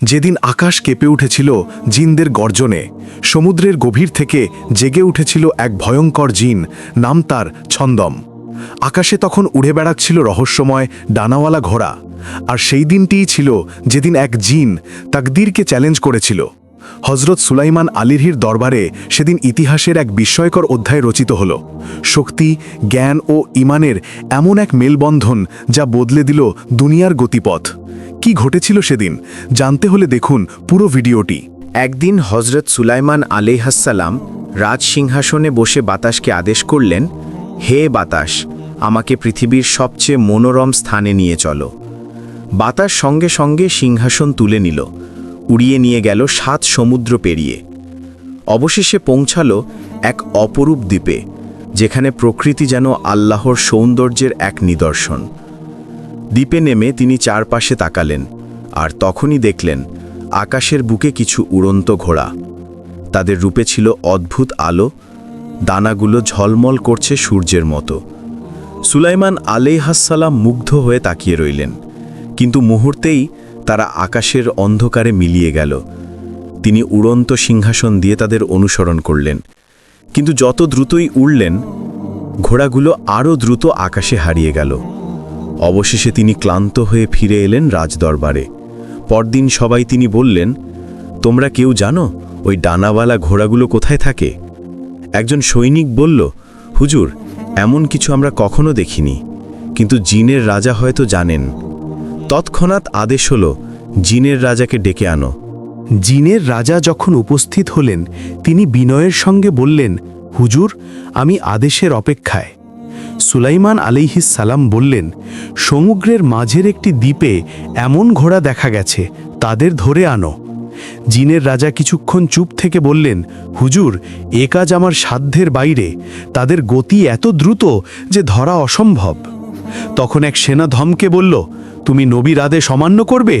যেদিন আকাশ কেঁপে উঠেছিল জিনদের গর্জনে, সমুদ্রের গভীর থেকে জেগে উঠেছিল এক ভয়ঙ্কর জিন, নাম তার ছন্দম। আকাশে তখন উড়ে বেড়াচ্ছিল রহস্যময় ডানাওয়ালা ঘোড়া, আর সেই দিনটিই ছিল যেদিন এক জিন তাকদীরকে চ্যালেঞ্জ করেছিল। হজরত সুলাইমান আলিরহির দরবারে সেদিন ইতিহাসের এক বিস্ময়কর অধ্যায় রচিত হল। শক্তি, জ্ঞান ও ইমানের এমন এক মেলবন্ধন যা বদলে দিল দুনিয়ার গতিপথ। কি ঘটেছিল সেদিন জানতে হলে দেখুন পুরো ভিডিওটি। একদিন হজরত সুলাইমান আলিহাসাল্লাম রাজ সিংহাসনে বসে বাতাসকে আদেশ করলেন, হে বাতাস, আমাকে পৃথিবীর সবচেয়ে মনোরম স্থানে নিয়ে চলো। বাতাস সঙ্গে সঙ্গে সিংহাসন তুলে নিল, উড়িয়ে নিয়ে গেল সাত সমুদ্র পেরিয়ে। অবশেষে পৌঁছালো এক অপরূপ দ্বীপে, যেখানে প্রকৃতি যেন আল্লাহর সৌন্দর্যের এক নিদর্শন। দ্বীপে নেমে তিনি চারপাশে তাকালেন আর তখনই দেখলেন আকাশের বুকে কিছু উড়ন্ত ঘোড়া। তাদের রূপে ছিল অদ্ভুত আলো, দানাগুলো ঝলমল করছে সূর্যের মতো। সুলাইমান আলেহাসাল্লাম মুগ্ধ হয়ে তাকিয়ে রইলেন, কিন্তু মুহূর্তেই তারা আকাশের অন্ধকারে মিলিয়ে গেল। তিনি উড়ন্ত সিংহাসন দিয়ে তাদের অনুসরণ করলেন, কিন্তু যত দ্রুতই উড়লেন, ঘোড়াগুলো আরও দ্রুত আকাশে হারিয়ে গেল। অবশেষে তিনি ক্লান্ত হয়ে ফিরে এলেন রাজদরবারে। পরদিন সবাই তিনি বললেন, তোমরা কেউ জানো ওই ডানাওয়ালা ঘোড়াগুলো কোথায় থাকে? একজন সৈনিক বলল, হুজুর, এমন কিছু আমরা কখনো দেখিনি, কিন্তু জিনের রাজা হয়তো জানেন। তৎক্ষণাৎ আদেশ হল, জিনের রাজাকে ডেকে আনো। জিনের রাজা যখন উপস্থিত হলেন, তিনি বিনয়ের সঙ্গে বললেন, হুজুর, আমি আদেশের অপেক্ষায়। সুলাইমান সালাম বললেন, সমুদ্রের মাঝের একটি দ্বীপে এমন ঘোড়া দেখা গেছে, তাদের ধরে আনো। জিনের রাজা কিছুক্ষণ চুপ থেকে বললেন, হুজুর, এ কাজ আমার সাধ্যের বাইরে, তাদের গতি এত দ্রুত যে ধরা অসম্ভব। তখন এক সেনা ধমকে বলল, তুমি নবীর আদেশ অমান্য করবে?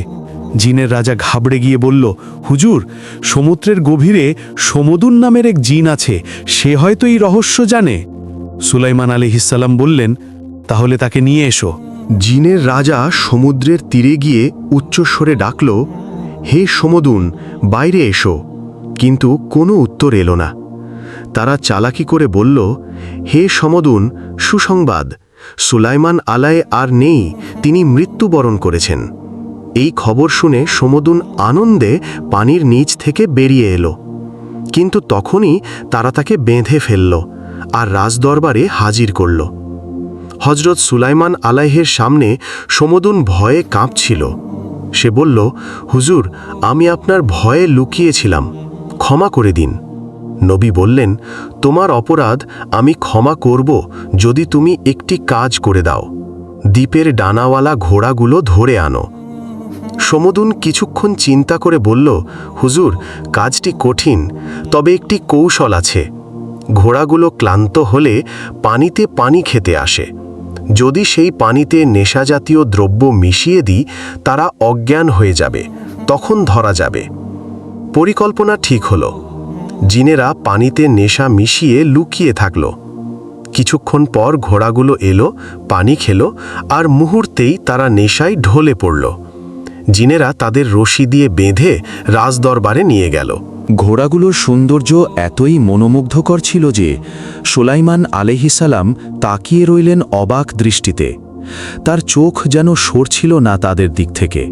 জিনের রাজা ঘাবড়ে গিয়ে বলল, হুজুর, সমুদ্রের গভীরে সমুদুন নামের এক জিন আছে, সে হয়তো এই রহস্য জানে। সুলাইমান আলী আলিহিসাল্লাম বললেন, তাহলে তাকে নিয়ে এসো। জিনের রাজা সমুদ্রের তীরে গিয়ে উচ্চস্বরে ডাকল, হে সমদুন, বাইরে এসো। কিন্তু কোনো উত্তর এলো না। তারা চালাকি করে বলল, হে সমদুন, সুসংবাদ, সুলাইমান আলায় আর নেই, তিনি মৃত্যুবরণ করেছেন। এই খবর শুনে সমদুন আনন্দে পানির নিচ থেকে বেরিয়ে এলো। কিন্তু তখনই তারা তাকে বেঁধে ফেলল। আর রাজদরবারে হাজির করল। হজরত সুলাইমান আলাইহের সামনে সমদুন ভয়ে কাঁপছিল। সে বলল, হুজুর, আমি আপনার ভয়ে লুকিয়েছিলাম, ক্ষমা করে দিন। নবী বললেন, তোমার অপরাধ আমি ক্ষমা করব যদি তুমি একটি কাজ করে দাও। দ্বীপের ডানাওয়ালা ঘোড়াগুলো ধরে আনো। সমদুন কিছুক্ষণ চিন্তা করে বলল, হুজুর, কাজটি কঠিন, তবে একটি কৌশল আছে। ঘোড়াগুলো ক্লান্ত হলে পানিতে পানি খেতে আসে। যদি সেই পানিতে নেশাজাতীয় দ্রব্য মিশিয়ে দিই, তারা অজ্ঞান হয়ে যাবে, তখন ধরা যাবে। পরিকল্পনা ঠিক হলো। জিনেরা পানিতে নেশা মিশিয়ে লুকিয়ে থাকল। কিছুক্ষণ পর ঘোড়াগুলো এলো, পানি খেলো, আর মুহূর্তেই তারা নেশায় ঢলে পড়ল। জিনেরা তাদের রশি দিয়ে বেঁধে রাজদরবারে নিয়ে গেল। ঘোড়াগুলোর সৌন্দর্য এতই মনোমুগ্ধকর ছিল যে সুলাইমান আলেহিসাল্লাম তাকিয়ে রইলেন অবাক দৃষ্টিতে। তার চোখ যেন সরছিল না তাদের দিক থেকে।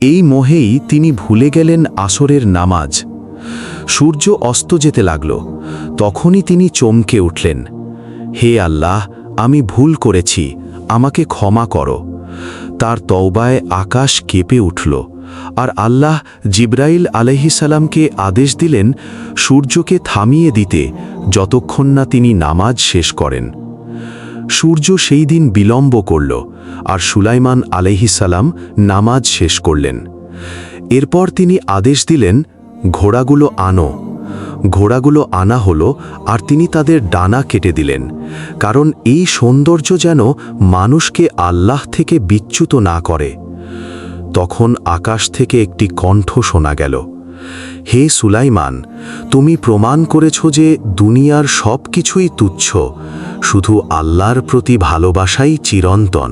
এই মোহেই তিনি ভুলে গেলেন আসরের নামাজ। সূর্য অস্ত যেতে লাগল, তখনই তিনি চমকে উঠলেন। হে আল্লাহ, আমি ভুল করেছি, আমাকে ক্ষমা করো। তার তওবায় আকাশ কেঁপে উঠল, আর আল্লাহ জিব্রাইল আলহিসাল্লামকে আদেশ দিলেন, সূর্যকে থামিয়ে দিতে যতক্ষণ না তিনি নামাজ শেষ করেন। সূর্য সেই দিন বিলম্ব করল, আর সুলাইমান আলহিসাল্লাম নামাজ শেষ করলেন। এরপর তিনি আদেশ দিলেন, ঘোড়াগুলো আনো ঘোড়াগুলো আনা হলো আর তিনি তাদের ডানা কেটে দিলেন। কারণ এই সৌন্দর্য যেন মানুষকে আল্লাহ থেকে বিচ্যুত না করে। তখন আকাশ থেকে একটি কণ্ঠ শোনা গেল, হে সুলাইমান, তুমি প্রমাণ করেছ যে দুনিয়ার সব কিছুই তুচ্ছ, শুধু আল্লাহর প্রতি ভালোবাসাই চিরন্তন।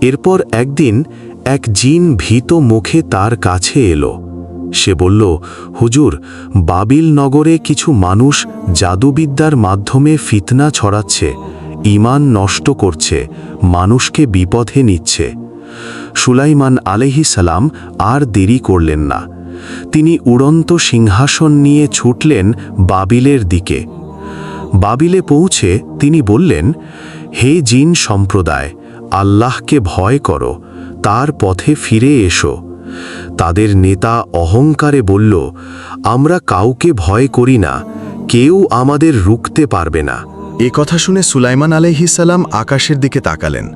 এরপর একদিন এক জিন ভীত মুখে তার কাছে এলো সে বলল, হুজুর, বাবিল নগরে কিছু মানুষ জাদুবিদ্যার মাধ্যমে ফিতনা ছড়াচ্ছে ইমান নষ্ট করছে, মানুষকে বিপথে নিচ্ছে। সুলাইমান সালাম আর দেরি করলেন না। তিনি উড়ন্ত সিংহাসন নিয়ে ছুটলেন বাবিলের দিকে। বাবিলে পৌঁছে তিনি বললেন, হে জিন সম্প্রদায়, আল্লাহকে ভয় করো, তার পথে ফিরে এসো। তাদের নেতা অহংকারে বলল, আমরা কাউকে ভয় করি না, কেউ আমাদের রুখতে পারবে না। এ কথা শুনে সুলাইমান আলাইহিসাল্লাম আকাশের দিকে তাকালেন।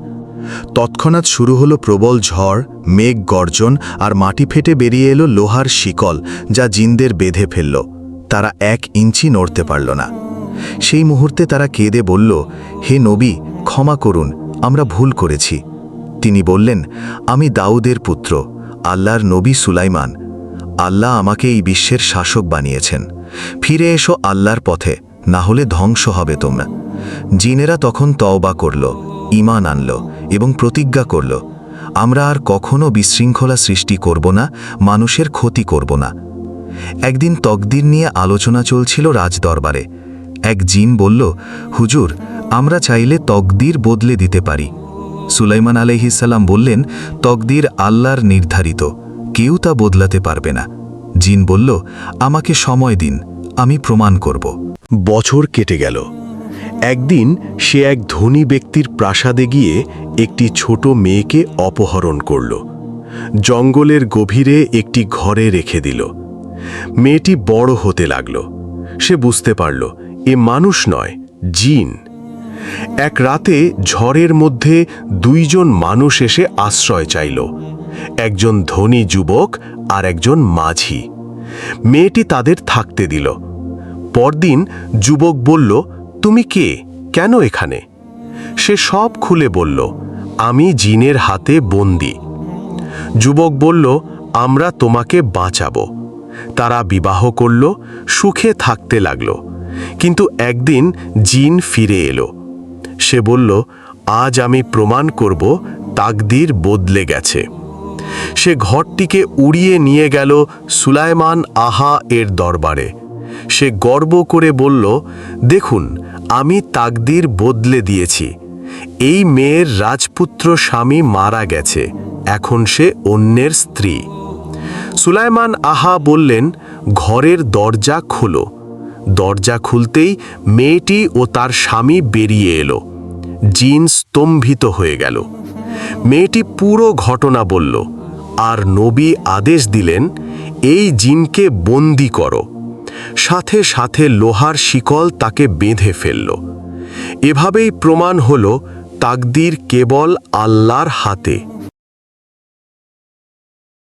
তৎক্ষণাৎ শুরু হলো প্রবল ঝড়, মেঘ গর্জন, আর মাটি ফেটে বেরিয়ে এলো লোহার শিকল, যা জিনদের বেঁধে ফেলল। তারা এক ইঞ্চি নড়তে পারল না। সেই মুহূর্তে তারা কেঁদে বলল, হে নবী, ক্ষমা করুন, আমরা ভুল করেছি। তিনি বললেন, আমি দাউদের পুত্র আল্লাহর নবী সুলাইমান, আল্লাহ আমাকে এই বিশ্বের শাসক বানিয়েছেন। ফিরে এসো আল্লাহর পথে, না হলে ধ্বংস হবে তোমরা। জিনেরা তখন তওবা করল ইমান আনল এবং প্রতিজ্ঞা করল, আমরা আর কখনো বিশৃঙ্খলা সৃষ্টি করব না, মানুষের ক্ষতি করব না। একদিন তকদির নিয়ে আলোচনা চলছিল রাজদরবারে। এক জিন বলল, হুজুর, আমরা চাইলে তকদির বদলে দিতে পারি। সুলাইমান আলহিসাল্লাম বললেন, তকদির আল্লাহর নির্ধারিত। কেউ তা বদলাতে পারবে না। জিন বলল, আমাকে সময় দিন, আমি প্রমাণ করব। বছর কেটে গেল। একদিন সে এক ধনী ব্যক্তির প্রাসাদে গিয়ে একটি ছোট মেয়েকে অপহরণ করল। জঙ্গলের গভীরে একটি ঘরে রেখে দিল। মেয়েটি বড় হতে লাগল। সে বুঝতে পারল, এ মানুষ নয়, জিন। এক রাতে ঝড়ের মধ্যে দুইজন মানুষ এসে আশ্রয় চাইল। একজন ধনী যুবক আর একজন মাঝি। মেয়েটি তাদের থাকতে দিল। পরদিন যুবক বলল, তুমি কে? কেন এখানে? সে সব খুলে বলল, আমি জিনের হাতে বন্দি। যুবক বলল, আমরা তোমাকে বাঁচাবো। তারা বিবাহ করল, সুখে থাকতে লাগল। কিন্তু একদিন জিন ফিরে এলো। সে বলল, আজ আমি প্রমাণ করব, তাকদির বদলে গেছে। সে ঘরটিকে উড়িয়ে নিয়ে গেল সুলাইমান আহা এর দরবারে। সে গর্ব করে বলল, দেখুন, আমি তাকদির বদলে দিয়েছি। এই মেয়ের রাজপুত্র স্বামী মারা গেছে, এখন সে অন্যের স্ত্রী। সুলাইমান আহা বললেন, ঘরের দরজা খোলো। দরজা খুলতেই মেয়েটি ও তার স্বামী বেরিয়ে এলো। জিন স্তম্ভিত হয়ে গেল। মেয়েটি পুরো ঘটনা বলল, আর নবী আদেশ দিলেন, এই জিনকে বন্দি করো। সাথে সাথে লোহার শিকল তাকে বেঁধে ফেলল। এভাবেই প্রমাণ হল তাকদির কেবল আল্লাহর হাতে।